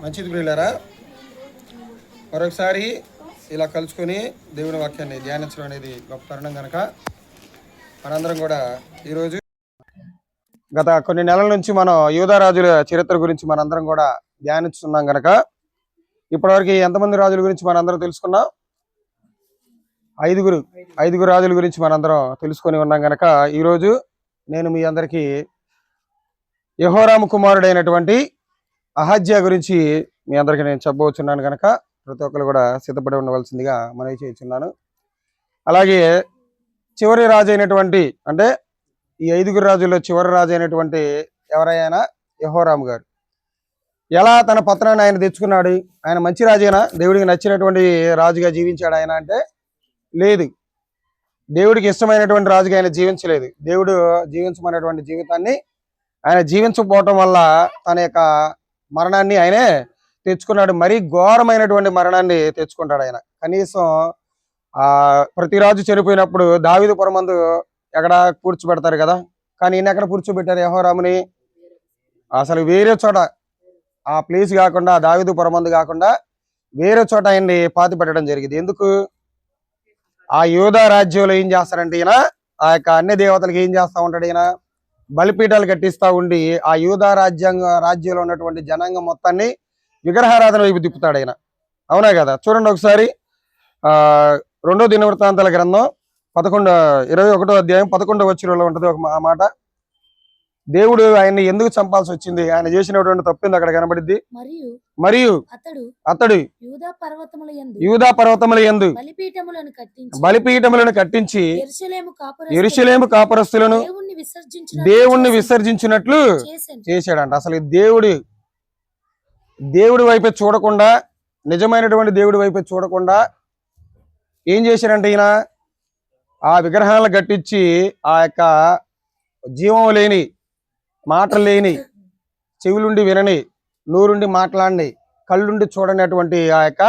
మంచిది ప్రియులరా. మరొకసారి ఇలా కలుసుకొని దేవుని వాక్యాన్ని ధ్యానించడం అనేది గొప్ప తరుణం కనుక మనందరం కూడా ఈరోజు గత కొన్ని నెలల నుంచి మనం యూదరాజుల చరిత్ర గురించి మనందరం కూడా ధ్యానిస్తున్నాం కనుక ఇప్పటివరకు ఎంతమంది రాజుల గురించి మనందరం తెలుసుకున్నాం? ఐదుగురు ఐదుగురు రాజుల గురించి మనందరం తెలుసుకొని ఉన్నాం కనుక ఈరోజు నేను మీ అందరికీ యహోరాము కుమారుడైనటువంటి అహజ్యా గురించి మీ అందరికీ నేను చెప్పబోతున్నాను కనుక ప్రతి ఒక్కరు కూడా సిద్ధపడి ఉండవలసిందిగా మనవి చేస్తున్నాను అలాగే చివరి రాజు అయినటువంటి అంటే ఈ ఐదుగురు రాజుల్లో చివరి రాజు అయినటువంటి ఎవరైనా యహోరాము గారు. ఎలా తన పత్రాన్ని ఆయన తెచ్చుకున్నాడు? ఆయన మంచి రాజైనా? దేవుడికి నచ్చినటువంటి రాజుగా జీవించాడు ఆయన అంటే లేదు. దేవుడికి ఇష్టమైనటువంటి రాజుగా ఆయన జీవించలేదు. దేవుడు జీవించమనేటువంటి జీవితాన్ని ఆయన జీవించకపోవటం వల్ల తన యొక్క మరణాన్ని ఆయనే తెచ్చుకున్నాడు. మరీ ఘోరమైనటువంటి మరణాన్ని తెచ్చుకుంటాడు ఆయన. కనీసం ఆ ప్రతి రాజు చనిపోయినప్పుడు దావిదపురం మందు ఎక్కడ కూర్చోబెడతారు కదా? కానీ ఈయన ఎక్కడ కూర్చోబెట్టారు? యహోరాముని? అసలు వేరే చోట. ఆ ప్లేస్ కాకుండా దావిదు మందు కాకుండా వేరే చోట ఆయన్ని పాతి పెట్టడం జరిగింది. ఎందుకు? ఆ యోధా రాజ్యంలో ఏం చేస్తారంటే ఈయన ఆ యొక్క అన్ని దేవతలకు ఏం చేస్తా ఉంటాడు ఈయన? బలిపీఠాలు కట్టిస్తా ఉండి ఆ యూదా రాజ్యాంగ రాజ్యంలో ఉన్నటువంటి జనాంగం మొత్తాన్ని విగ్రహారాధన వైపు తిప్పుతాడు ఆయన. అవునా కదా? చూడండి ఒకసారి. ఆ రెండో దినవృత్తాంతాల గ్రంథం పదకొండు ఇరవై ఒకటో అధ్యాయం పదకొండవ వచ్చినలో ఉంటుంది ఒక మాట. దేవుడు ఆయన్ని ఎందుకు చంపాల్సి వచ్చింది? ఆయన చేసినటువంటి తప్పింది అక్కడ కనబడిద్ది. మరియు మరియు అతడు యూదా పర్వతముల యందు బలిపీఠములను కట్టించి యెరూషలేము కాపురస్తులను దేవుణ్ణి విసర్జించిన దేవుణ్ణి విసర్జించినట్లు చేశాడంట. అసలు దేవుడు దేవుడి వైపే చూడకుండా నిజమైనటువంటి దేవుడి వైపే చూడకుండా ఏం చేశాడంటే ఈయన? ఆ విగ్రహాలను కట్టించి ఆ యొక్క జీవం లేని మాటలు లేని చెవులుండి వినని నూరుండి మాట్లాడిని కళ్ళుండి చూడనటువంటి ఆ యొక్క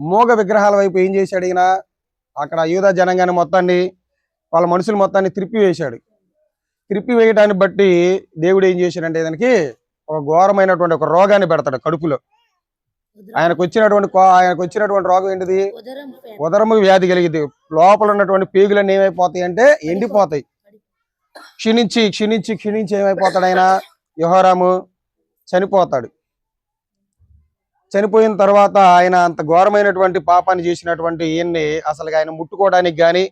మూగ విగ్రహాల వైపు ఏం చేశాడు ఈయన? అక్కడ యూదా జనంగాన్ని మొత్తాన్ని వాళ్ళ మనుషులు మొత్తాన్ని త్రిప్పి వేశాడు త్రిప్పి వేయడాన్ని బట్టి దేవుడు ఏం చేశాడంటే దానికి ఒక ఘోరమైనటువంటి ఒక రోగాన్ని పెడతాడు కడుపులో. ఆయనకు వచ్చినటువంటి ఆయనకు వచ్చినటువంటి రోగం ఏంటిది? ఉదరము వ్యాధి కలిగింది లోపల ఉన్నటువంటి పేగులన్నీ ఏమైపోతాయి అంటే ఎండిపోతాయి. క్షీణించి క్షీణించి క్షీణించి ఏమైపోతాడు ఆయన? యుహోరాము చనిపోతాడు. చనిపోయిన తర్వాత ఆయన అంత ఘోరమైనటువంటి పాపాన్ని చేసినటువంటి ఈయన్ని అసలు ఆయన ముట్టుకోవడానికి కానీ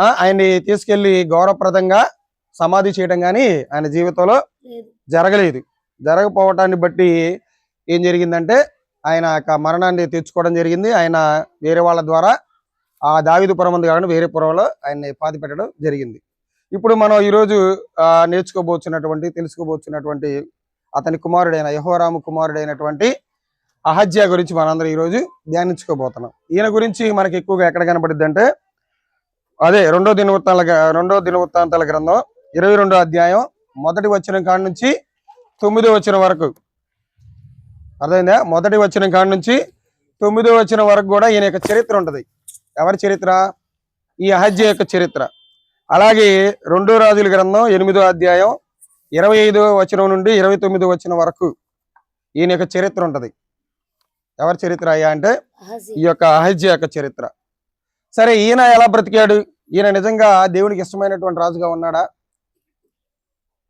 ఆయన్ని తీసుకెళ్ళి గౌరవప్రదంగా సమాధి చేయడం కానీ ఆయన జీవితంలో లేదు. జరగలేదు. జరగకపోవటాన్ని బట్టి ఏం జరిగిందంటే ఆయన యొక్క మరణాన్ని తెచ్చుకోవడం జరిగింది. ఆయన వేరే వాళ్ళ ద్వారా ఆ దావిదు పురం ఉంది కాబట్టి వేరే పురంలో ఆయన్ని పాతి పెట్టడం జరిగింది. ఇప్పుడు మనం ఈరోజు ఆ, నేర్చుకోబోతున్నటువంటి తెలుసుకోబోతున్నటువంటి అతని కుమారుడైన యహోరాము కుమారుడైనటువంటి అహజ్య గురించి మనందరం ఈరోజు ధ్యానించుకోబోతున్నాం. ఈయన గురించి మనకి ఎక్కువగా ఎక్కడ కనపడిద్ది అంటే అదే రెండో దినవృత్తాల రెండో దినవృత్తాంతాల గ్రంథం ఇరవై రెండో అధ్యాయం మొదటి వచ్చిన కాడ నుంచి తొమ్మిదో వచ్చిన వరకు. అర్థమైందా? మొదటి వచ్చిన కాడ నుంచి తొమ్మిదో వచ్చిన వరకు కూడా ఈయన యొక్క చరిత్ర ఉంటుంది. ఎవరి చరిత్ర? ఈ అహజ్య యొక్క చరిత్ర. అలాగే రెండో రాజుల గ్రంథం ఎనిమిదో అధ్యాయం ఇరవై ఐదో వచనం నుండి ఇరవై తొమ్మిదో వచ్చిన వరకు ఈయన యొక్క చరిత్ర ఉంటది. ఎవరి చరిత్ర అయ్యా అంటే. ఈ యొక్క అహజ్య యొక్క చరిత్ర. సరే ఈయన ఎలా బ్రతికాడు? ఈయన నిజంగా దేవునికి ఇష్టమైనటువంటి రాజుగా ఉన్నాడా?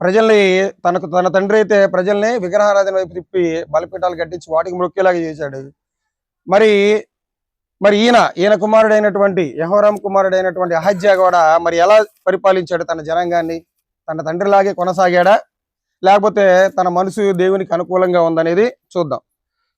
ప్రజల్ని తనకు తన తండ్రి అయితే ప్రజల్ని విగ్రహారాధన వైపు తిప్పి బలిపీఠాలు కట్టించి వాటికి మృక్కేలాగా చేశాడు. మరి మరి ఈయన ఈయన కుమారుడైనటువంటి యహోరాం కుమారుడైనటువంటి అహజ్య కూడా మరి ఎలా పరిపాలించాడు తన జనాంగాన్ని? తన తండ్రిలాగే కొనసాగాడా? లేకపోతే తన మనసు దేవునికి అనుకూలంగా ఉందనేది చూద్దాం.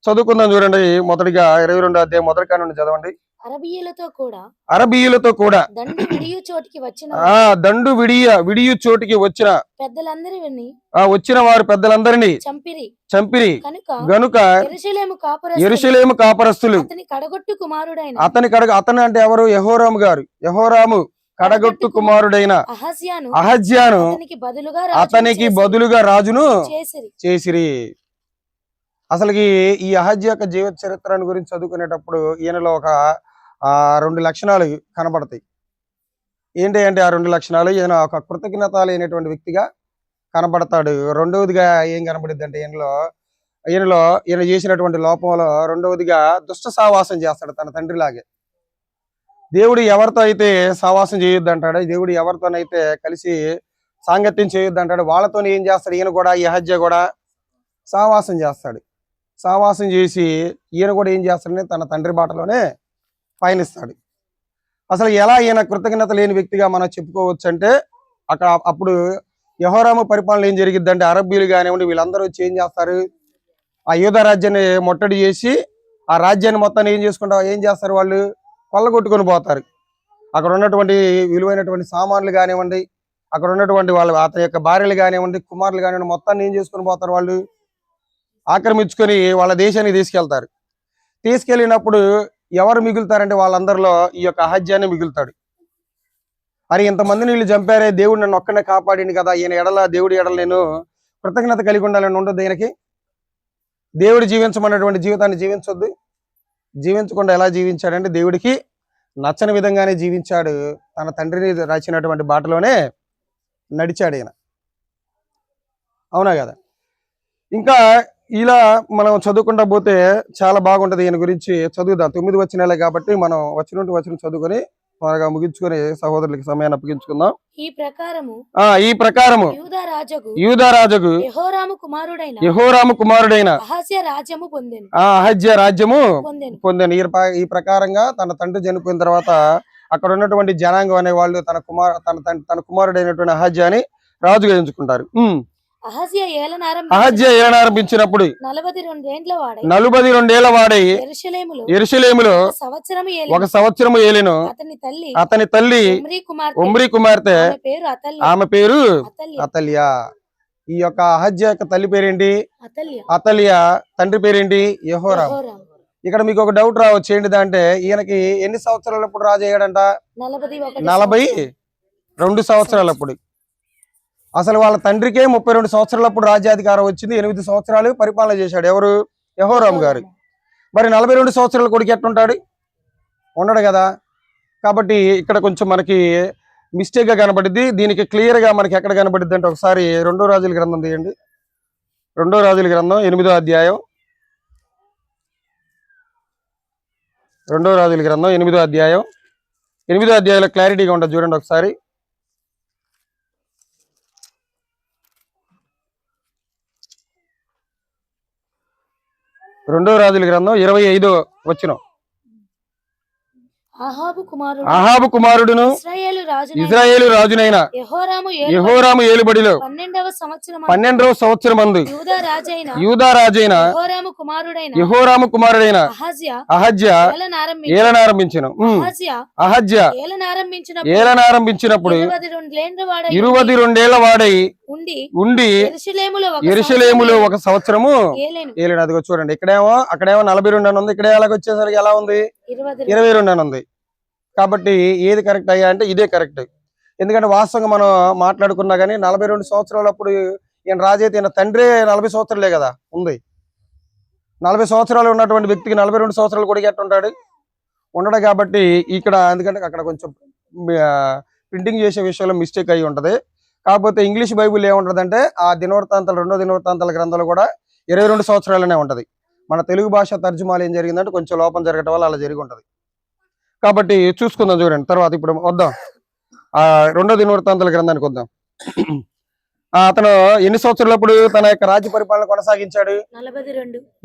చదువుకుందాం చూడండి మొదటిగా ఇరవై రెండో అధ్యాయం మొదటి నుండి చదవండి. అరబీయులతో కూడా అరబీయులతో కూడా దండు విడియు చోటికి వచ్చిన ఆ దండు విడియ విడియు చోటికి వచ్చిన పెద్దలందరిని ఆ వచ్చిన వారు పెద్దలందరినీ చంపిరి. చంపిరి. గనుక ఎరుషలేము కాపురస్తులు అతని కడగొట్టు కుమారుడైన అతని కడగ అతను అంటే ఎవరు? యహోరాము గారు. యహోరాము కడగొట్టు కుమారుడైన అహజ్యాను. అహజ్యాను అతనికి బదులుగా రాజును చేసిరి. అసలుకి ఈ అహజ్య యొక్క జీవిత చరిత్రను గురించి చదువుకునేటప్పుడు ఈయనలో ఒక ఆ రెండు లక్షణాలు కనబడతాయి. ఏంటి అంటే ఆ రెండు లక్షణాలు? ఈయన ఒక కృతజ్ఞత లేనటువంటి వ్యక్తిగా కనబడతాడు. రెండవదిగా ఏం కనబడుద్ది అంటే ఈయనలో ఈయనలో ఈయన చేసినటువంటి లోపంలో రెండవదిగా దుష్ట సావాసం చేస్తాడు తన తండ్రిలాగే. దేవుడు ఎవరితో అయితే సావాసం చేయొద్దు అంటాడు దేవుడు ఎవరితోనైతే కలిసి సాంగత్యం చేయొద్దు అంటాడు వాళ్ళతో ఏం చేస్తాడు? ఈయన కూడా ఈ హజ్జ కూడా సావాసం చేస్తాడు. సావాసం చేసి ఈయన కూడా ఏం చేస్తాడని తన తండ్రి బాటలోనే పయనిస్తాడు అసలు ఎలా ఈయన కృతజ్ఞత లేని వ్యక్తిగా మనం చెప్పుకోవచ్చు అంటే అక్కడ అప్పుడు యహోరాము పరిపాలన ఏం జరిగిద్దంటే అరబ్బీలు కానివ్వండి వీళ్ళందరూ వచ్చి ఏం చేస్తారు. ఆ యూధ రాజ్యాన్ని మొట్టడి చేసి ఆ రాజ్యాన్ని మొత్తాన్ని ఏం చేసుకుంటా ఏం చేస్తారు వాళ్ళు? కొల్లగొట్టుకొని పోతారు. అక్కడ ఉన్నటువంటి విలువైనటువంటి సామాన్లు కానివ్వండి అక్కడ ఉన్నటువంటి వాళ్ళు అతని యొక్క భార్యలు కానివ్వండి కుమారులు కానివ్వండి మొత్తాన్ని ఏం చేసుకొని పోతారు వాళ్ళు? ఆక్రమించుకొని వాళ్ళ దేశానికి తీసుకెళ్తారు. తీసుకెళ్ళినప్పుడు ఎవరు మిగులుతారంటే వాళ్ళందరిలో ఈ యొక్క అహజ్యాన్ని మిగులుతాడు. అరే ఇంతమందిని వీళ్ళు చంపారే దేవుడు నన్ను ఒక్కనే కాపాడింది కదా ఈయన ఎడల దేవుడి ఎడల నేను కృతజ్ఞత కలిగి ఉండాలని ఉండదు ఈయనకి. దేవుడు జీవించమన్నటువంటి జీవితాన్ని జీవించొద్దు. జీవించకుండా ఎలా జీవించాడంటే దేవుడికి నచ్చని విధంగానే జీవించాడు. తన తండ్రిని రాసినటువంటి బాటలోనే నడిచాడు ఈయన. అవునా కదా? ఇంకా ఇలా మనం చదువుకుంటా పోతే చాలా బాగుంటది ఈయన గురించి. చదువుదాం? తొమ్మిది వచ్చినాలే కాబట్టి మనం వచ్చినట్టు వచ్చిన చదువుకొని త్వరగా ముగించుకొని సహోదరులకి సమయాన్ని అప్పగించుకుందాం. ఈ ప్రకారము ఆ ఈ ప్రకారము యూదా రాజుకు యూదారాజుకు యెహోరాము కుమారుడైన యహోరాము కుమారుడైన అహాస్య రాజ్యము పొందెను. ఆ అహజ్య రాజ్యము పొందెను. ఈ ప్ర- ఈ ప్రకారంగా తన తండ్రి చనిపోయిన తర్వాత అక్కడ ఉన్నటువంటి జనాంగం అనే వాళ్ళు తన కుమార్ తన తన- కుమారుడైనటువంటి అహజ్యాని రాజుగా ఎంచుకుంటారు. అహజ్య రెండేండ్ల వాడై నలభై రెండేళ్ళ వాడై ఎరుసలేములో ఒక సంవత్సరము ఏలిను. అతని తల్లి ఒమ్రీ కుమార్తె. ఆమె పేరు అతల్య. ఈ యొక్క అహజ్య యొక్క తల్లి పేరేంటి? అతల్య. తండ్రి పేరేంటి? యహోరాం. ఇక్కడ మీకు ఒక డౌట్ రావచ్చు. ఏంటిదంటే ఈయనకి ఎన్ని సంవత్సరాలప్పుడు రాజు అయ్యాడంట నలభై సంవత్సరం. రెండు సంవత్సరాలప్పుడు. అసలు వాళ్ళ తండ్రికే ముప్పై రెండు సంవత్సరాలప్పుడు రాజ్యాధికారం వచ్చింది ఎనిమిది సంవత్సరాలు పరిపాలన చేశాడు. ఎవరు? యహోరాం గారు. మరి నలభై రెండు సంవత్సరాల కొడుకు ఎట్లుంటాడు? ఉండడు కదా. కాబట్టి ఇక్కడ కొంచెం మనకి మిస్టేక్గా కనబడిద్ది. దీనికి క్లియర్గా మనకి ఎక్కడ కనబడిద్ది అంటే ఒకసారి రెండో రాజుల గ్రంథం తీయండి. రెండో రాజుల గ్రంథం ఎనిమిదో అధ్యాయం. రెండో రాజుల గ్రంథం ఎనిమిదో అధ్యాయం. ఎనిమిదో అధ్యాయంలో క్లారిటీగా ఉంటుంది చూడండి ఒకసారి. రెండో రాజుల గ్రంథం ఇరవై ఐదో వచ్చిన అహాబు కుమారుడు అహాబు కుమారుడును ఇజ్రాయేలు రాజునైన యెహోరాము ఏలుబడి యెహోరాము ఏలుబడిలో పన్నెండవ సంవత్సరం పన్నెండవ సంవత్సరం మందు యూదా రాజైన యెహోరాము కుమారుడైన అహజ్య ఏలనారంభించిన అహజ్య అహజ్య ఏలనారంభించిన ఏలనారంభించినప్పుడు ఇరువది రెండేళ్ళ వాడై ఉండి ఎరుసలేములో ఒక సంవత్సరము ఏలేడు అదిగో చూడండి. ఇక్కడేమో అక్కడేమో నలభై రెండు అని ఉంది. ఇక్కడ ఎలాగ వచ్చేసరికి ఎలా ఉంది? ఇరవై రెండు. అని ఉంది. కాబట్టి ఏది కరెక్ట్ అయ్యా అంటే ఇదే కరెక్ట్ ఎందుకంటే వాస్తవంగా మనం మాట్లాడుకున్నా కానీ నలభై రెండు సంవత్సరాలప్పుడు ఈయన రాజైతే ఈయన తండ్రి నలభై సంవత్సరాలే కదా ఉంది. నలభై సంవత్సరాలు ఉన్నటువంటి వ్యక్తికి నలభై రెండు సంవత్సరాలు కూడా ఎట్టుంటాడు ఉండడు కాబట్టి ఇక్కడ ఎందుకంటే అక్కడ కొంచెం ప్రింటింగ్ చేసే విషయంలో మిస్టేక్ అయి ఉంటది. కాకపోతే ఇంగ్లీష్ బైబుల్ ఏముంటదంటే ఆ దినవృత్తాంతాలు రెండో దినవృత్తాంతాల గ్రంథాలు కూడా ఇరవై రెండు సంవత్సరాలనే ఉంటది. మన తెలుగు భాష తర్జుమాలు ఏం జరిగిందంటే కొంచెం లోపం జరగటం వల్ల అలా జరిగి ఉంటది. కాబట్టి చూసుకుందాం చూడండి. తర్వాత ఇప్పుడు వద్దాం. ఆ రెండో దినవృత్తాంతాల గ్రంథానికి వద్దాం. అతను ఎన్ని సంవత్సరాలప్పుడు తన యొక్క రాజ్య పరిపాలన కొనసాగించాడు?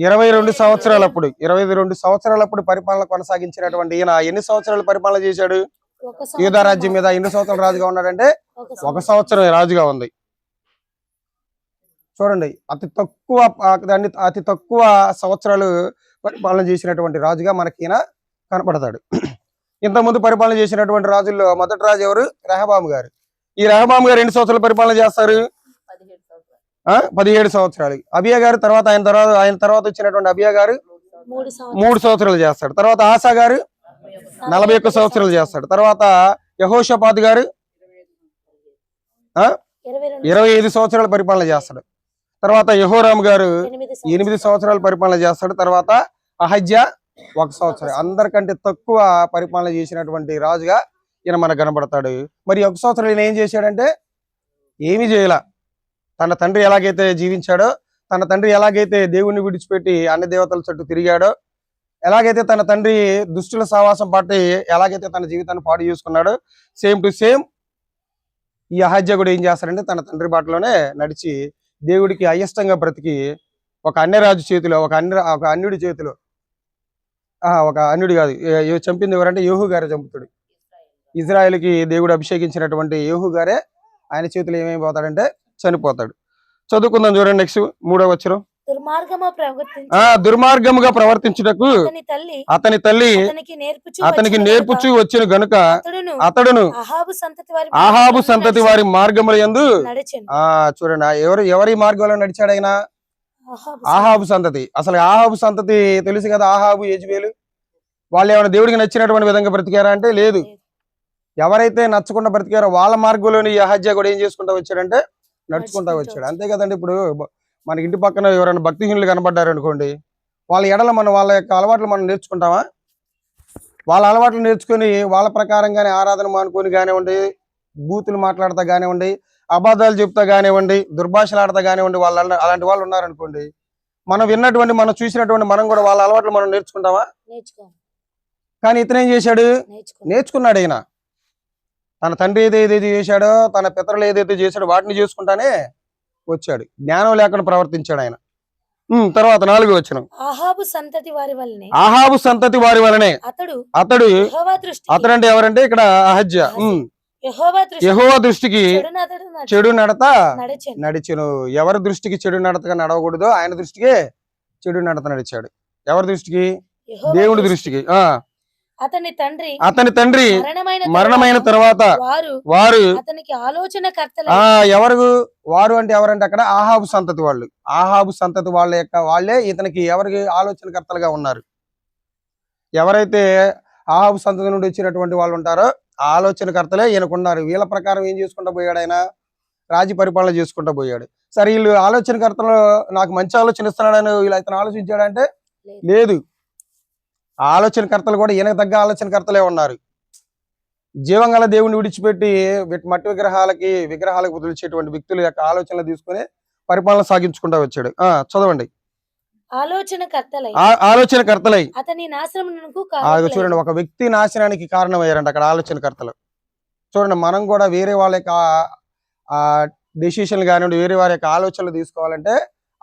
ఇరవై రెండు సంవత్సరాలప్పుడు ఇరవై రెండు సంవత్సరాలప్పుడు పరిపాలన కొనసాగించినటువంటి ఈయన ఎన్ని సంవత్సరాలు పరిపాలన చేశాడు? ఒక యూదా రాజ్యం మీద ఎన్ని సంవత్సరాలు రాజుగా ఉన్నాడంటే ఒక సంవత్సరం. రాజుగా ఉంది. చూడండి అతి తక్కువ దాన్ని అతి తక్కువ సంవత్సరాలు పరిపాలన చేసినటువంటి రాజుగా మనకి ఈయన కనపడతాడు. ఇంతకుముందు పరిపాలన చేసినటువంటి రాజుల్లో మొదటి రాజు ఎవరు? రెహబాము గారు. ఈ రెహబాము గారు ఎన్ని సంవత్సరాలు పరిపాలన చేస్తారు? ఆ పదిహేడు సంవత్సరాలు. అబియా గారు తర్వాత ఆయన తర్వాత ఆయన తర్వాత వచ్చినటువంటి అబియా గారు మూడు సంవత్సరాలు. మూడు సంవత్సరాలు చేస్తాడు. తర్వాత ఆశా గారు నలభై ఒక్క సంవత్సరాలు చేస్తాడు. తర్వాత యహోషపాత్ గారు ఆ? ఇరవై ఐదు సంవత్సరాలు పరిపాలన చేస్తాడు. తర్వాత యహోరామ్ గారు ఎనిమిది ఎనిమిది సంవత్సరాలు. పరిపాలన చేస్తాడు. తర్వాత అహజ్య ఒక సంవత్సరం. అందరికంటే తక్కువ పరిపాలన చేసినటువంటి రాజుగా ఈయన మనకు కనబడతాడు. మరి ఒక సంవత్సరం ఈయన ఏం చేశాడంటే ఏమీ చేయల. తన తండ్రి ఎలాగైతే జీవించాడో తన తండ్రి ఎలాగైతే దేవుణ్ణి విడిచిపెట్టి అన్ని దేవతల చుట్టూ తిరిగాడో ఎలాగైతే తన తండ్రి దుష్టుల సావాసం పట్టి ఎలాగైతే తన జీవితాన్ని పాడు చేసుకున్నాడో సేమ్ టు సేమ్ ఈ అహజ్యకుడు కూడా ఏం చేస్తాడంటే తన తండ్రి బాటలోనే నడిచి దేవుడికి అయిష్టంగా బ్రతికి ఒక అన్యరాజు చేతిలో ఒక అన్య ఒక అన్యుడి చేతిలో ఒక అన్యుడు కాదు చంపింది ఎవరంటే యోహు గారే చంపుతాడు. ఇజ్రాయెల్కి దేవుడు అభిషేకించినటువంటి యోహు గారే ఆయన చేతిలో ఏమైపోతాడంటే చనిపోతాడు. చదువుకుందాం చూడండి నెక్స్ట్ మూడో వచ్చరం ఆ దుర్మార్గముగా ప్రవర్తించుటకు అతని తల్లి అతనికి నేర్పుచు వచ్చిన గనుక అతడును ఆహాబు సంతతి వారి మార్గముల నడిచెను. ఆ చూడండి ఎవరు ఎవరి మార్గంలో నడిచాడు ఆయన అహాబు ఆహాబు సంతతి. అసలు ఆహాబు సంతతి తెలుసు కదా ఆహాబు యజ్బేలు? వాళ్ళు ఏమైనా దేవుడికి నచ్చినటువంటి విధంగా బ్రతికారా అంటే లేదు. ఎవరైతే నచ్చకుండా బ్రతికారో వాళ్ళ మార్గంలోని ఈ అహజ్య కూడా ఏం చేసుకుంటా వచ్చాడంటే నడుచుకుంటా వచ్చాడు. అంతే కదండి ఇప్పుడు మన ఇంటి పక్కన ఎవరైనా భక్తిహీనులు కనబడ్డారు అనుకోండి వాళ్ళ ఎడల మనం వాళ్ళ యొక్క అలవాట్లు మనం నేర్చుకుంటామా? వాళ్ళ అలవాట్లు నేర్చుకొని వాళ్ళ ప్రకారంగానే ఆరాధన మానుకొని కానివ్వండి బూతులు మాట్లాడతా కానివ్వండి అబద్ధాలు చెప్తా కానివ్వండి దుర్భాషలు ఆడతా కానివ్వండి వాళ్ళ అలాంటి వాళ్ళు ఉన్నారనుకోండి మనం విన్నటువంటి మనం చూసినటువంటి మనం కూడా వాళ్ళ అలవాట్లు మనం నేర్చుకుంటామా? నేర్చుకో. కానీ ఇతను ఏం చేశాడు? నేర్చుకో. నేర్చుకున్నాడు ఈయన. తన తండ్రి ఏదైతే చేశాడో తన పితరులు ఏదైతే చేశాడో వాటిని చేసుకుంటానే వచ్చాడు. జ్ఞానం లేకుండా ప్రవర్తించాడు ఆయన. తర్వాత నాలుగు వచ్చిన ఆహాబు సంతతి వారి వల్లనే. ఆహాబు సంతతి వారి వలనే అతడు అతడు దృష్టి అతడంటే ఎవరంటే ఇక్కడ అహజ్య. యెహోవా దృష్టి యెహోవా దృష్టికి అతడు. చెడు నడత నడిచెను. ఎవరి దృష్టికి చెడు నడతగా నడవకూడదో ఆయన దృష్టికే చెడు నడత నడిచాడు. ఎవరి దృష్టికి? దేవుడి దృష్టికి. ఆ. అతని తండ్రి అతని తండ్రి మరణమైన తర్వాత వారు అతనికి ఆలోచన ఆ ఎవరు వారు అంటే ఎవరంటే అక్కడ ఆహాబు సంతతి వాళ్ళు. ఆహాబు సంతతి వాళ్ళ యొక్క వాళ్ళే ఇతనికి ఎవరికి ఆలోచనకర్తలుగా ఉన్నారు? ఎవరైతే ఆహాబు సంతతి నుండి వచ్చినటువంటి వాళ్ళు ఉంటారో ఆ ఆలోచనకర్తలే ఈయనకున్నారు. వీళ్ళ ప్రకారం ఏం చేసుకుంటా పోయాడు ఆయన? రాజ్య పరిపాలన చేసుకుంటా పోయాడు. సరే వీళ్ళు ఆలోచనకర్తలు నాకు మంచి ఆలోచన ఇస్తున్నాడని వీళ్ళు ఇతను ఆలోచించాడంటే? లేదు. ఆలోచనకర్తలు కూడా ఈయనకు తగ్గ ఆలోచనకర్తలే ఉన్నారు. జీవంగల దేవుని విడిచిపెట్టి విట్- మట్టి విగ్రహాలకి విగ్రహాలకు వదిలిచేటువంటి వ్యక్తుల యొక్క ఆలోచనలు తీసుకుని పరిపాలన సాగించుకుంటూ వచ్చాడు. ఆ చదవండి. ఆలోచన కర్తలై ఆ ఆలోచనకర్తలై. అతని నాశనమునకు ఆ కారకులై. చూడండి ఒక వ్యక్తి నాశనానికి కారణమయ్యారంట అక్కడ ఆలోచనకర్తలు. చూడండి మనం కూడా వేరే వాళ్ళ యొక్క ఆ డెసిషన్లు కానివ్వండి వేరే వారి యొక్క ఆలోచనలు తీసుకోవాలంటే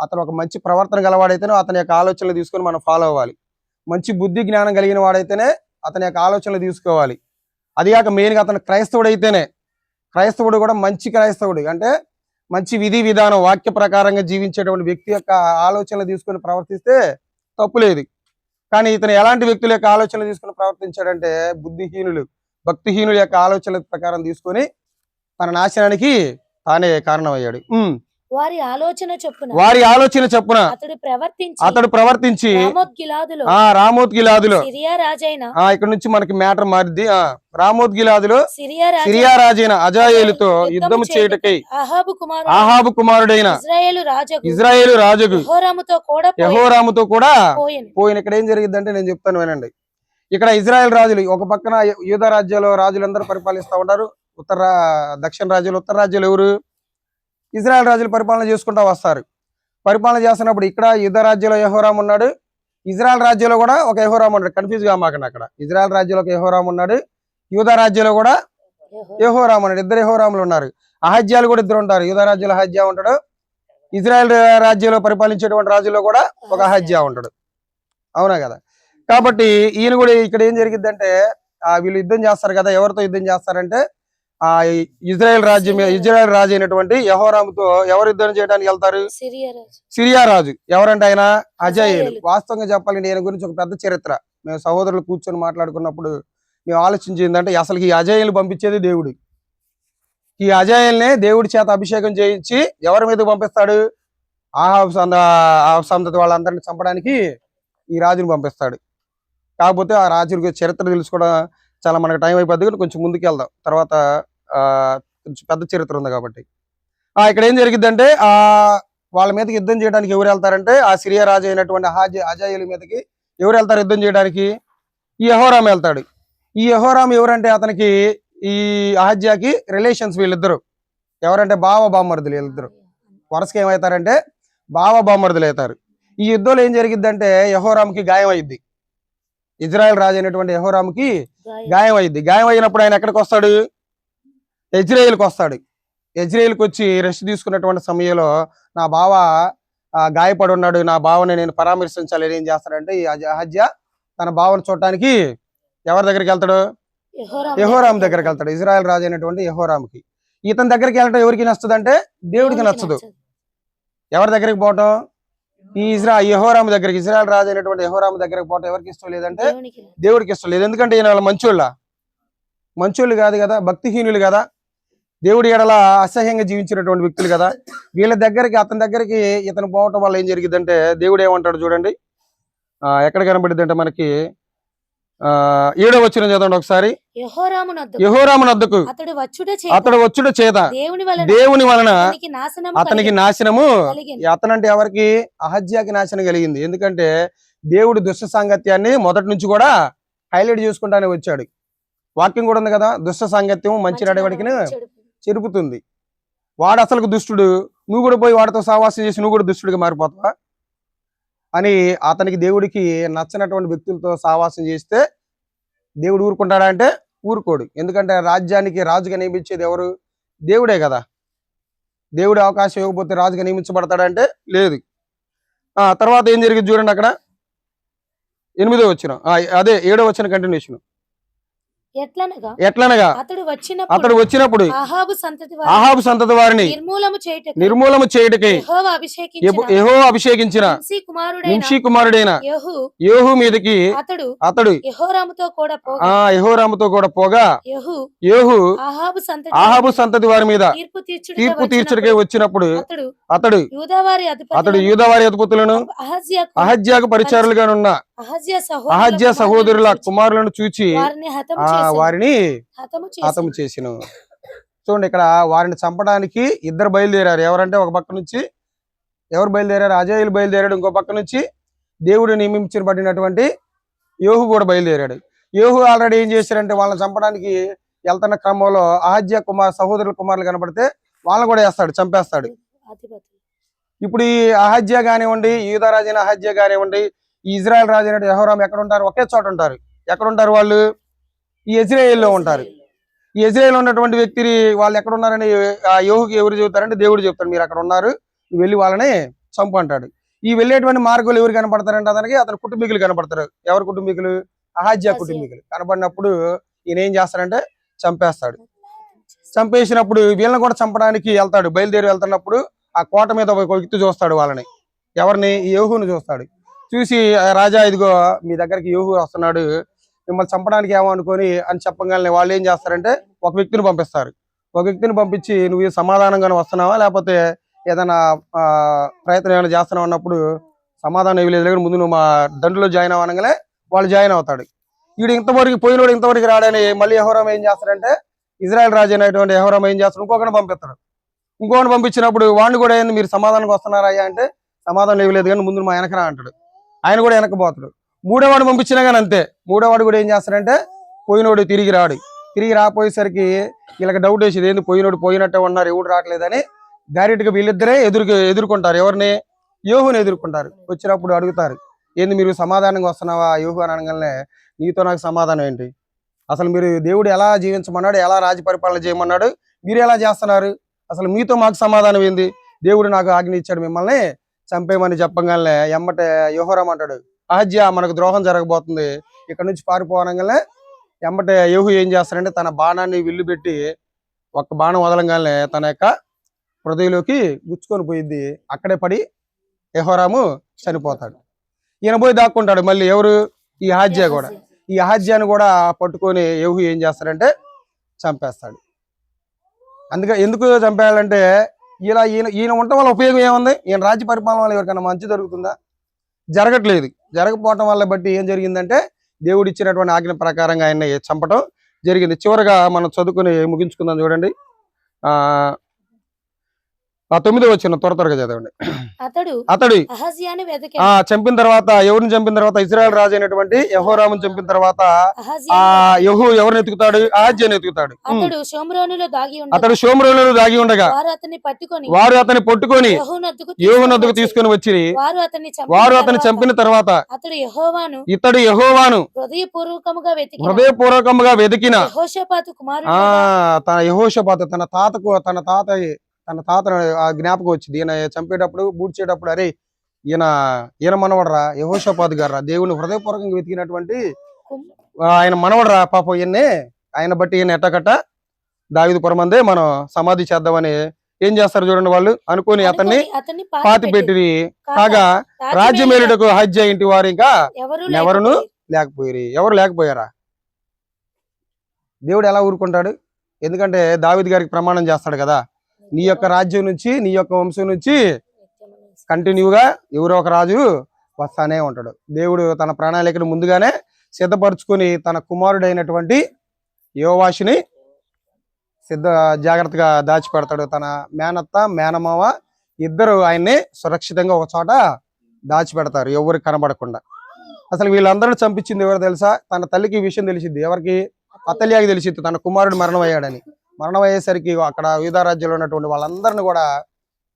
అతను ఒక మంచి ప్రవర్తన గలవాడైతేనే అతని యొక్క ఆలోచనలు తీసుకొని మనం ఫాలో అవ్వాలి. మంచి బుద్ధి జ్ఞానం కలిగిన వాడైతేనే అతని యొక్క ఆలోచనలు తీసుకోవాలి. అదిగాక మెయిన్గా అతను క్రైస్తవుడు అయితేనే క్రైస్తవుడు కూడా మంచి క్రైస్తవుడు. అంటే మంచి విధి విధానం వాక్య ప్రకారంగా జీవించేటువంటి వ్యక్తి యొక్క ఆలోచనలు తీసుకొని ప్రవర్తిస్తే తప్పు లేదు. కానీ ఇతను ఎలాంటి వ్యక్తుల యొక్క ఆలోచనలు తీసుకొని ప్రవర్తించాడంటే బుద్ధిహీనులు భక్తిహీనుల యొక్క ఆలోచనల ప్రకారం తీసుకొని తన నాశనానికి తానే కారణమయ్యాడు. వారి ఆలోచన చొప్పున వారి ఆలోచన చెప్పున అతడు ప్రవర్తించి అతడు ప్రవర్తించి రామోద్గిలాదులో ఆ సిరియా రాజైన ఆ ఇక్కడ నుంచి మనకి మ్యాటర్ మారిద్ది. ఆ రామోద్గిలాదులో సిరియా రాజు సిరియా రాజైన అజాయేలుతో యుద్ధము చేయుటకై అహాబు కుమారుడు ఆహాబు కుమారుడైన ఇజ్రాయేలు రాజుకు ఇజ్రాయేలు రాజుకు యెహోరాముతో కూడా యహోరాముతో కూడా పోయెను. ఇక్కడ ఏం జరిగిందంటే నేను చెప్తాను వినండి. ఇక్కడ ఇజ్రాయెల్ రాజులు ఒక పక్కన యూద రాజ్యాలు రాజులందరూ పరిపాలిస్తూ ఉంటారు ఉత్తర దక్షిణ రాజ్యాలు ఉత్తర రాజ్యాలు ఎవరు? ఇజ్రాయెల్ రాజులు పరిపాలన చేసుకుంటూ వస్తారు. పరిపాలన చేస్తున్నప్పుడు ఇక్కడ యుద్ధ రాజ్యంలో యహోరాం ఉన్నాడు. ఇజ్రాయల్ రాజ్యంలో కూడా ఒక యహోరాం ఉన్నాడు. కన్ఫ్యూజ్గా మాకండి అక్కడ. ఇజ్రాయల్ రాజ్యంలో ఒక యహోరాం ఉన్నాడు. యూధ రాజ్యంలో కూడా యెహో- యహోరాం ఉన్నాడు. ఇద్దరు యహోరాములు ఉన్నారు. అహజ్యాలు కూడా ఇద్దరు ఉంటారు. యూధ రాజ్యంలో అహజ్యా ఉంటాడు. ఇజ్రాయెల్ రాజ్యంలో పరిపాలించేటువంటి రాజుల్లో కూడా ఒక అహజ్యా ఉంటాడు. అవునా కదా? కాబట్టి ఈయన కూడా ఇక్కడ ఏం జరిగిందంటే ఆ వీళ్ళు యుద్ధం చేస్తారు కదా ఎవరితో యుద్ధం చేస్తారంటే ఆ ఇజ్రాయెల్ రాజ్యం ఇజ్రాయెల్ రాజు అయినటువంటి యహోరాముతో ఎవరు యుద్ధం చేయడానికి వెళ్తారు? సిరియా రాజు. సిరియా రాజు. ఎవరంటే ఆయన? అజాయేలు. వాస్తవంగా చెప్పాలంటే ఈయన గురించి ఒక పెద్ద చరిత్ర. మేము సహోదరులు కూర్చొని మాట్లాడుకున్నప్పుడు మేము ఆలోచించిందంటే అసలు ఈ అజాయేలు పంపించేది దేవుడు. ఈ అజాయేల్నే దేవుడి చేత అభిషేకం చేయించి ఎవరి మీద పంపిస్తాడు? ఆహాబ్ సంద ఆహాబ్ సంతతి వాళ్ళందరిని చంపడానికి ఈ రాజుని పంపిస్తాడు. కాకపోతే ఆ రాజు చరిత్ర తెలుసుకోవడం చాలా మనకు టైం అయిపోద్ది కొంచెం ముందుకు వెళ్దాం తర్వాత పెద్ద చరిత్ర ఉంది కాబట్టి. ఆ ఇక్కడ ఏం జరిగిద్దంటే ఆ వాళ్ళ మీదకి యుద్ధం చేయడానికి ఎవరు వెళ్తారంటే ఆ సిరియా రాజు అయినటువంటి అహాజ అజాయుల మీదకి ఎవరు వెళ్తారు యుద్ధం చేయడానికి? ఈ యహోరాం వెళ్తాడు. ఈ యహోరాం ఎవరంటే అతనికి ఈ అహజ్యాకి రిలేషన్స్ వీళ్ళిద్దరు. ఎవరంటే బావ బామ్మరుదులు వీళ్ళిద్దరు. వరుసగా ఏమవుతారంటే బావ బామ్మర్దులు అవుతారు. ఈ యుద్ధంలో ఏం జరిగిద్దంటే యహోరాముకి గాయం అయింది ఇజ్రాయెల్ రాజు అయినటువంటి యహోరాముకి. గాయం. అయింది గాయం అయినప్పుడు ఆయన ఎక్కడికి వస్తాడు? ఎజ్రాయిల్కి వస్తాడు. ఎజ్రాయిల్కి వచ్చి రెస్ట్ తీసుకున్నటువంటి సమయంలో నా బావ ఆ, గాయపడి ఉన్నాడు. నా బావని నేను పరామర్శించాలి. ఏం చేస్తాడంటే ఈ అహ- అహజ్య తన బావను చూడటానికి ఎవరి దగ్గరికి వెళ్తాడు? యెహోరాము యహోరాం దగ్గరికి వెళ్తాడు. ఇజ్రాయెల్ రాజు అయినటువంటి యహోరాముకి. ఇతని దగ్గరికి వెళ్ళటం ఎవరికి నచ్చుదంటే దేవుడికి నచ్చదు. ఎవరి దగ్గరికి పోవటం? ఈ ఇజ్రా యహోరాము దగ్గరికి. ఇజ్రాయెల్ రాజు అయినటువంటి యహోరాము దగ్గరికి పోవటం ఎవరికి ఇష్టం లేదంటే నచ్చదు. దేవుడికి ఇష్టం లేదు. ఎందుకంటే ఈయన వాళ్ళ మంచోళ్ళ. మంచోళ్ళు కాదు కదా భక్తిహీనులు కదా. దేవుడి ఎడల అసహ్యంగా జీవించినటువంటి వ్యక్తులు కదా. వీళ్ళ దగ్గరికి అతని దగ్గరికి ఇతను పోవటం వల్ల ఏం జరిగిందంటే దేవుడు ఏమంటాడు చూడండి. ఆ, ఎక్కడ కనబడిద్దంటే మనకి ఆ ఏడో వచ్చిన చదవండి ఒకసారి. యెహోరాము నద్దు యహోరాము నద్దకు అతడు వచ్చుట చేత దేవుని వలన అతనికి నాశనము. అతనంటే ఎవరికి? అహజ్యాకి నాశనం కలిగింది. ఎందుకంటే దేవుడు దుష్ట సాంగత్యాన్ని మొదటి నుంచి కూడా హైలైట్ చేసుకుంటానే వచ్చాడు. వాక్యం కూడా ఉంది కదా దుష్ట సాంగత్యం మంచి నడవడికిని చెడు. చెరుపుతుంది. వాడు అసలు దుష్టుడు. నువ్వు కూడా పోయి వాడితో సావాసం చేసి నువ్వు కూడా దుష్టుడిగా మారిపోతావా? అని అతనికి దేవుడికి నచ్చనటువంటి వ్యక్తులతో సావాసం చేస్తే దేవుడు ఊరుకుంటాడా అంటే ఊరుకోడు. ఎందుకంటే రాజ్యానికి రాజుగా నియమించేది ఎవరు? దేవుడే కదా. దేవుడు అవకాశం ఇవ్వకపోతే రాజుగా నియమించబడతాడంటే లేదు. ఆ తర్వాత ఏం జరిగింది చూడండి అక్కడ. ఎనిమిదో వచ్చిన అదే ఏడో వచ్చిన కంటిన్యూషన్ ఎట్లనగా అతడు వచ్చినప్పుడు అతడు వచ్చినప్పుడు ఆహాబు సంతతి వారిని నిర్మూలము చేయుటకు యెహో అభిషేకించిన నింషీ కుమారుడైన యెహూ యోహు మీదకి అతడు అతడు యెహోరాముతో కూడా పోగా ఆ యహోరాముతో కూడా పోగా యెహూ యోహు ఆహాబు సంతతి వారి మీద తీర్పు తీర్చుడికై వచ్చినప్పుడు అతడు అతడు యూదావారి అతడు అధిపతి యూదవారి అధిపతులను అహజ్యాకు అహజ్యాకు పరిచారులుగానున్న అహజ్యా సహోదరుల కుమారులను చూచి వారిని హతము చేసెను. చూడండి ఇక్కడ వారిని చంపడానికి ఇద్దరు బయలుదేరారు. ఎవరంటే ఒక పక్క నుంచి ఎవరు బయలుదేరారు? అజయులు బయలుదేరాడు ఇంకో పక్క నుంచి. దేవుడు నియమించబడినటువంటి యోహు కూడా బయలుదేరాడు. యోహు ఆల్రెడీ ఏం చేశారంటే వాళ్ళని చంపడానికి వెళ్తున్న క్రమంలో అహజ్య కుమార్ సహోదరుల కుమారులు కనబడితే వాళ్ళని కూడా వేస్తాడు చంపేస్తాడు. ఇప్పుడు ఈ అహజ్య కానివ్వండి యూదరాజైన అహజ్య కానివ్వండి ఈ ఇజ్రాయెల్ రాజు అయిన యహోరాం ఎక్కడ ఉంటారు ఒకే చోట ఉంటారు. ఎక్కడ ఉంటారు వాళ్ళు? ఈ ఇజ్రాయేల్లో ఉంటారు. ఈ ఇజ్రాయేల్ ఉన్నటువంటి వ్యక్తి వాళ్ళు ఎక్కడ ఉన్నారని ఆ యోగుకి ఎవరు చెబుతారంటే దేవుడు చెప్తాడు మీరు అక్కడ ఉన్నారు. వెళ్ళి వాళ్ళని చంపు అంటాడు. ఈ వెళ్ళేటువంటి మార్గాలు ఎవరు కనపడతారంటే అతనికి అతని కుటుంబీకులు కనపడతారు. ఎవరి కుటుంబీకులు? అహాజ్య. కుటుంబీకులు. కనపడినప్పుడు ఈయన ఏం చేస్తాడంటే చంపేస్తాడు. చంపేసినప్పుడు వీళ్ళని కూడా చంపడానికి వెళ్తాడు. బయలుదేరి వెళ్తున్నప్పుడు ఆ కోట మీద ఒక వ్యక్తి చూస్తాడు వాళ్ళని. ఎవరిని? ఈ యోహుని చూస్తాడు. చూసి రాజా ఇదిగో మీ దగ్గరికి యూహు వస్తున్నాడు. మిమ్మల్ని చంపడానికి ఏమో అనుకొని అని చెప్పగానే వాళ్ళు ఏం చేస్తారంటే ఒక వ్యక్తిని పంపిస్తారు. ఒక వ్యక్తిని పంపించి నువ్వు సమాధానంగానే వస్తున్నావా? లేకపోతే ఏదైనా ఆ, ప్రయత్నం ఏమైనా చేస్తున్నావు? అన్నప్పుడు సమాధానం ఇవ్వలేదు కానీ ముందు నువ్వు మా దండులో జాయిన్ అవ్వనగానే వాళ్ళు జాయిన్ అవుతాడు. వీడు ఇంతవరకు పోయినోడు ఇంతవరకు రాడని మళ్ళీ యహోరాం ఏం చేస్తారంటే ఇజ్రాయెల్ రాజు అయినటువంటి యహోరాం ఏం చేస్తాడు? ఇంకొకరిని పంపిస్తాడు. ఇంకొకరిని పంపించినప్పుడు వాడిని కూడా ఏంది మీరు సమాధానంకి వస్తున్నారా అంటే సమాధానం ఇవ్వలేదు కానీ ముందు మా వెనకరా అంటాడు. ఆయన కూడా వెనకపోతాడు మూడోవాడు పంపించినా కానీ అంతే. మూడోవాడు కూడా ఏం చేస్తాడంటే పోయినోడు తిరిగి రాడు. తిరిగి రాపోయేసరికి వీళ్ళకి డౌట్ వేసేది ఏంది పోయినోడు పోయినట్టే ఉన్నారు ఎవడు రావట్లేదని? డైరెక్ట్గా వీళ్ళిద్దరే ఎదురు ఎదుర్కొంటారు. ఎవరిని? యోహుని ఎదుర్కొంటారు. వచ్చినప్పుడు అడుగుతారు ఏంది మీరు సమాధానంగా వస్తున్నావా? యోహు అని అనగానే నీతో నాకు సమాధానం ఏంటి? అసలు మీరు దేవుడు ఎలా జీవించమన్నాడు? ఎలా రాజ్య పరిపాలన చేయమన్నాడు? మీరు ఎలా చేస్తున్నారు? అసలు మీతో మాకు సమాధానం ఏంది? దేవుడు నాకు ఆజ్ఞ ఇచ్చాడు మిమ్మల్ని చంపేయమని చెప్పగానే ఎమ్మటే యోహోరం అంటాడు అహజ్య మనకు ద్రోహం జరగబోతుంది. ఇక్కడ నుంచి పారిపోవనంగానే ఎమ్మటే యూహు ఏం చేస్తాడంటే తన బాణాన్ని విల్లు పెట్టి ఒక్క బాణం వదలంగానే తన యొక్క హృదయలోకి గుచ్చుకొని పోయింది అక్కడే పడి యహోరాము చనిపోతాడు. ఈయన పోయి దాక్కుంటాడు. మళ్ళీ ఎవరు? ఈ అహజ్య కూడా. ఈ అహజ్యాన్ని కూడా పట్టుకొని యహు ఏం చేస్తాడంటే చంపేస్తాడు. అందుకే ఎందుకు చంపేయాలంటే ఇలా ఈయన ఈయన ఉండటం వల్ల ఉపయోగం ఏముంది? ఈయన రాజ్య పరిపాలన వల్ల ఎవరికైనా మంచి జరుగుతుందా? జరగట్లేదు. జరగకపోవటం వల్ల బట్టి ఏం జరిగిందంటే దేవుడు ఇచ్చినటువంటి ఆజ్ఞ ప్రకారంగా ఆయన చంపటం జరిగింది. చివరగా మనం చదువుకుని ముగించుకుందాం చూడండి. ఆ తొమ్మిదో వచ్చిన త్వర త్వరగా చదవండి. అతడు ఆ చంపిన తర్వాత ఎవరిని చంపిన తర్వాత ఇజ్రాయెల్ రాజు అయినటువంటి యహోరాముని చంపిన తర్వాత ఆ యహు ఎవరిని ఎత్తుకుతాడు? ఆజ్యాన్ని ఎత్తుకుతాడు. అతడు షోమ్రోనులో దాగి ఉండగా వారు అతన్ని పట్టుకొని యోగునొద్దకు తీసుకొని వచ్చి వారు అతన్ని చంపిన తరువాత అతడు యెహోవాను ఇతడు యహోవాను హృదయపూర్వకముగా వెతికి హృదయపూర్వకముగా వెతికిన యెహోషాపాతు కుమారుడు ఆ తన యహోషపాత తన తాతకు తన తాత తన తాత ఆ జ్ఞాపకం వచ్చింది. ఈయన చంపేటప్పుడు బూడ్చేటప్పుడు అరే ఈయన ఈయన మనవడరా యహోషపాత్ గారు దేవుని హృదయపూర్వకంగా వెతికినటువంటి ఆయన మనవడరా పాపం ఈయన్నే ఆయన బట్టి ఈయన ఎట్టకట్ట దావిదు పురమందే మనం సమాధి చేద్దామని ఏం చేస్తారు చూడండి వాళ్ళు? అనుకుని అతన్ని పాతి పెట్టి కాగా రాజ్యమేలుటకు హజ్జ ఇంటి వారు ఇంకా ఎవరు ఎవరును లేకపోయారు. ఎవరు లేకపోయారా? దేవుడు ఎలా ఊరుకుంటాడు? ఎందుకంటే దావిద్ గారికి ప్రమాణం చేస్తాడు కదా. నీ యొక్క రాజ్యం నుంచి నీ యొక్క వంశం నుంచి కంటిన్యూగా ఎవరో ఒక రాజు వస్తానే ఉంటాడు. దేవుడు తన ప్రణాళికను ముందుగానే సిద్ధపరచుకుని తన కుమారుడైనటువంటి యోవాషిని సిద్ధ జాగ్రత్తగా దాచిపెడతాడు. తన మేనత్త మేనమావ ఇద్దరు ఆయన్ని సురక్షితంగా ఒక చోట దాచిపెడతారు. ఎవరు కనబడకుండా. అసలు వీళ్ళందరూ చంపించింది ఎవరు తెలుసా? తన తల్లికి విషయం తెలిసింది. ఎవరికి? అతల్యాకి తెలిసింది. తన కుమారుడు మరణం అయ్యాడని మరణం అయ్యేసరికి అక్కడ వివిధ రాజ్యాల్లో ఉన్నటువంటి వాళ్ళందరిని కూడా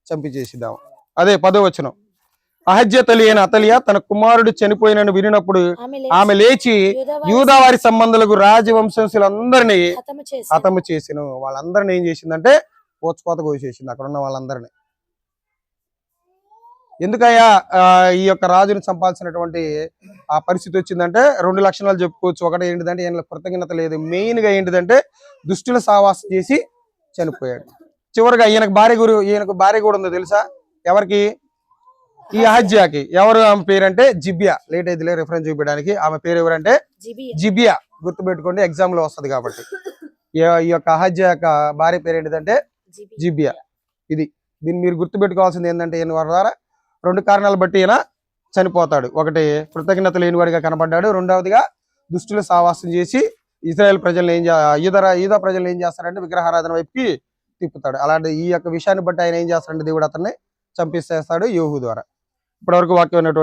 చంపించేసిద్దాం. అదే పదో వచనం. అహజ్య తల్లి అయిన అతలియ తన కుమారుడు చనిపోయినని వినినప్పుడు ఆమె లేచి యూదావారి యూదా వారి సంబంధులకు చేసి హతము చేసిను. వాళ్ళందరిని ఏం చేసిందంటే పోచుకోత కోసేసింది. అక్కడ ఉన్న వాళ్ళందరినీ. ఎందుకయ్యా ఈ యొక్క రాజుని చంపాల్సినటువంటి ఆ పరిస్థితి వచ్చిందంటే రెండు లక్షణాలు చెప్పుకోవచ్చు. ఒకటి ఏంటిదంటే ఈయన కృతజ్ఞత లేదు. మెయిన్గా ఏంటిదంటే దుష్టుల సావాసం చేసి చనిపోయాడు. చివరిగా ఈయనకు భార్య గురు ఈయనకు భార్య కూడా ఉందో తెలుసా? ఎవరికి? ఈ అహజ్యాకి. ఎవరు ఆమె పేరంటే? జిబియా. లేట్ అయితే రిఫరెన్స్ చూపించడానికి. ఆమె పేరు ఎవరంటే? జిబియా. గుర్తుపెట్టుకోండి ఎగ్జామ్లో వస్తది కాబట్టి. ఈ- యొక్క అహజ్య యొక్క భార్య పేరు ఏంటిదంటే? జిబియా. ఇది. దీన్ని మీరు గుర్తుపెట్టుకోవాల్సింది ఏంటంటే ఈయన వారి ద్వారా రెండు కారణాలు బట్టి ఈయన చనిపోతాడు. ఒకటి కృతజ్ఞత లేనివాడిగా కనబడ్డాడు. రెండవదిగా దుష్టులు సావాసం చేసి ఇజ్రాయెల్ ప్రజలను ఏం ఈదర ఈద ప్రజలు ప్రజలను ఏం చేస్తారంటే విగ్రహారాధన వైపుకి తిప్పుతాడు. అలాంటి ఈ యొక్క విషయాన్ని బట్టి ఆయన ఏం చేస్తాడంటే దేవుడు అతన్ని చంపిస్తేస్తాడు యోహు ద్వారా. ఇప్పటివరకు వాక్యం